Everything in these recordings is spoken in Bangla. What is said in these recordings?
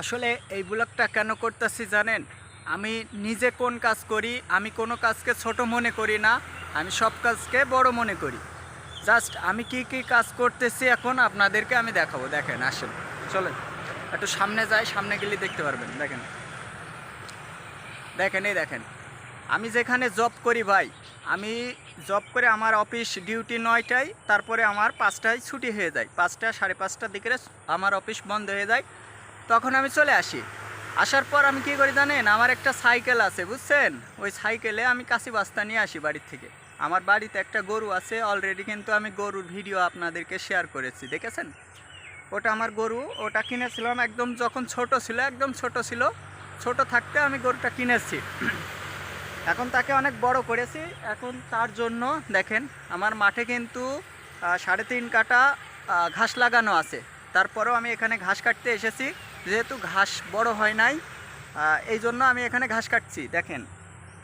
আসলে এই ব্লগটা কেন করতেছি জানেন? আমি নিজে কোন কাজ করি, আমি কোনো কাজকে ছোট মনে করি না, আমি সব কাজকে বড় মনে করি। জাস্ট আমি কি কি কাজ করতেছি এখন আপনাদেরকে আমি দেখাবো। দেখেন, আসেন, চলেন। একটু সামনে যাই, সামনে গেলে দেখতে পারবেন, দেখেন। দেখেন, এই দেখেন। আমি যেখানে জব করি ভাই, আমি জব করে আমার অফিস ডিউটি নয়টায়, তারপরে আমার পাঁচটায় ছুটি হয়ে যায়। পাঁচটা, সাড়ে পাঁচটার দিকে আমার অফিস বন্ধ হয়ে যায়। তখন আমি চলে আসি। আসার পর আমি কী করি জানেন? আমার একটা সাইকেল আছে, বুঝছেন? ওই সাইকেলে আমি কাশি বাস্তা নিয়ে আসি বাড়ির থেকে। আমার বাড়িতে একটা গরু আছে অলরেডি কিন্তু আমি গরুর ভিডিও আপনাদেরকে শেয়ার করেছি, দেখেছেন? ওটা আমার গরু, ওটা কিনেছিলাম একদম যখন ছোট ছিল, একদম ছোট ছিল। ছোট থাকতে আমি গরুটা কিনেছি। এখন তাকে অনেক বড় করেছি। এখন তার জন্য দেখেন, আমার মাঠে কিন্তু সাড়ে তিন কাটা ঘাস লাগানো আছে। তারপরেও আমি এখানে ঘাস কাটতে এসেছি। যেহেতু ঘাস বড় হয় নাই এই জন্য আমি এখানে ঘাস কাটছি, দেখেন।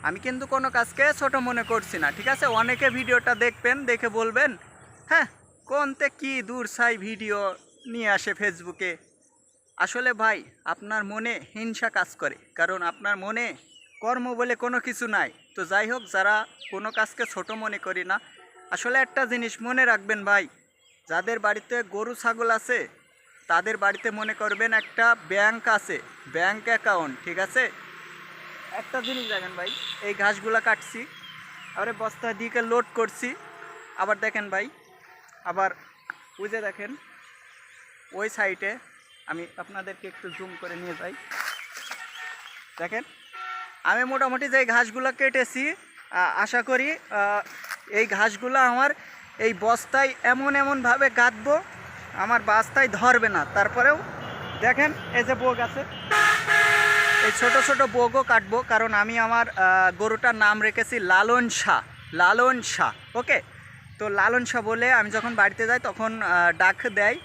আমি কিন্তু কোনো কাজকে ছোট মনে করছি না, ঠিক আছে? অনেকে ভিডিওটা দেখবেন, দেখে বলবেন হ্যাঁ কোনতে কি দূর সাই ভিডিও নিয়ে আসে ফেসবুকে? আসলে ভাই, আপনার মনে হিংসা কাজ করে, কারণ আপনার মনে কর্ম বলে কোনো কিছু নাই। তো যাই হোক, যারা কোনো কাজকে ছোট মনে করি না, আসলে একটা জিনিস মনে রাখবেন ভাই, যাদের বাড়িতে গরু, ছাগল আছে তাদের বাড়িতে মনে করবেন একটা ব্যাংক আছে, ব্যাংক অ্যাকাউন্ট, ঠিক আছে? একটা জিনিস দেখেন ভাই, এই ঘাসগুলো কাটছি, আবার বস্তা দিকে লোড করছি, আবার দেখেন ভাই, আবার বুঝে দেখেন, ওই সাইডে আমি আপনাদেরকে একটু জুম করে নিয়ে যাই। দেখেন, আমি মোটামুটি যে ঘাসগুলো কেটেছি আশা করি এই ঘাসগুলো আমার এই বস্তায় এমন এমনভাবে গাঁথবো আমার বাস্তায় ধরবে না। তারপরেও দেখেন, এই যে বোগ আছে। এই ছোট ছোট বোগও কাটবো, কারণ আমি আমার গরুটার নাম রেখেছি লালন শাহ। লালন শাহ, ওকে? তো লালন শাহ বলে আমি যখন বাড়িতে যাই, তখন ডাক দেয়।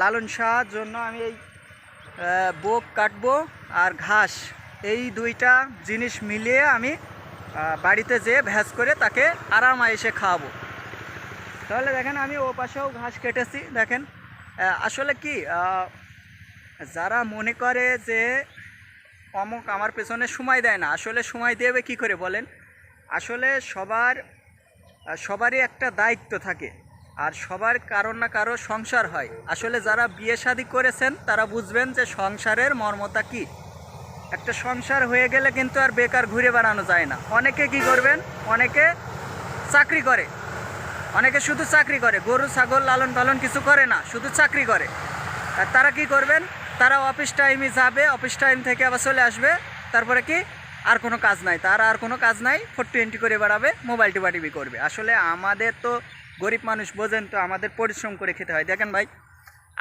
লালন শাহ জন্য আমি এই বোক কাটবো আর ঘাস, এই দুইটা জিনিস মিলিয়ে আমি বাড়িতে যেয়ে ভ্যাস করে তাকে আরাম এসে খাওয়াবো। তাহলে দেখেন, আমি ও পাশেও ঘাস কেটেছি, দেখেন। আসলে কি যারা মনে করে যে অমুক আমার পেছনে সময় দেয় না, আসলে সময় দেবে কি করে বলেন? আসলে সবার সবারই একটা দায়িত্ব থাকে, আর সবার কারও না কারও সংসার হয়। আসলে যারা বিয়ে শাদি করেছেন, তারা বুঝবেন যে সংসারের মর্মতা কি। একটা সংসার হয়ে গেলে কিন্তু আর বেকার ঘুরে বেড়ানো যায় না। অনেকে কি করবেন? অনেকে চাকরি করে। অনেকে শুধু চাকরি করে, গরু, ছাগল লালন পালন কিছু করে না, শুধু চাকরি করে। আর তারা কি করবেন? তারা অফিস টাইমে যাবে অফিস টাইম থেকে আবার চলে আসবে, তারপরে কি? আর কোনো কাজ নাই, তার আর কোনো কাজ নাই ফোর টোয়েন্টি করে বেড়াবে মোবাইল টিপাটিপি করবে। আসলে আমাদের তো গরিব মানুষ বোঝেন তো, আমাদের পরিশ্রম করে খেতে হয়। দেখেন ভাই,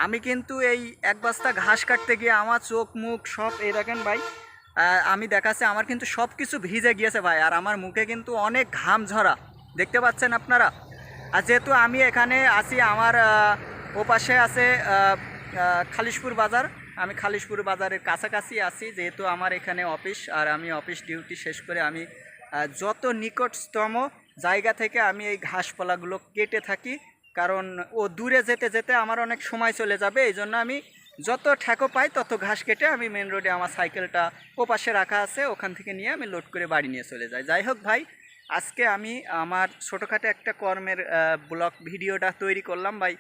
আমি কিন্তু এই এক বস্তা ঘাস কাটতে গিয়ে আমার চোখ, মুখ সব, এই দেখেন ভাই আমি দেখাচ্ছে, আমার কিন্তু সব কিছু ভিজে গিয়েছে ভাই, আর আমার মুখে কিন্তু অনেক ঘাম ঝরা। দেখতে পাচ্ছেন আপনারা? আর যেহেতু আমি এখানে আছি আমার আহ, ও পাশে আছে খালিশপুর বাজার। আমি খালিশপুর বাজারের কাছাকাছি আছি যেহেতু আমার এখানে অফিস আর আমি অফিস ডিউটি শেষ করে আমি যত নিকটতম জায়গা থেকে আমি এই ঘাসপালাগুলো কেটে থাকি কারণ ও দূরে যেতে যেতে আমার অনেক সময় চলে যাবে এই জন্য আমি যত ঠেকো পাই তত ঘাস কেটে আমি মেন রোডে আমার সাইকেলটা ও পাশে রাখা আছে ওখান থেকে নিয়ে আমি লোড করে বাড়ি নিয়ে চলে যাই। যাই হোক ভাই আজকে আমি আমার ছোটোখাটো একটা কর্মের ব্লগ ভিডিওটা তৈরি করলাম। ভাই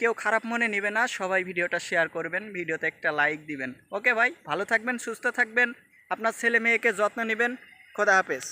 কেউ খারাপ মনে নেবে না, সবাই ভিডিওটা শেয়ার করবেন, ভিডিওতে একটা লাইক দিবেন। ওকে ভাই, ভালো থাকবেন, সুস্থ থাকবেন, আপনার ছেলে মেয়েকে যত্ন নেবেন, খোদা হাফেজ।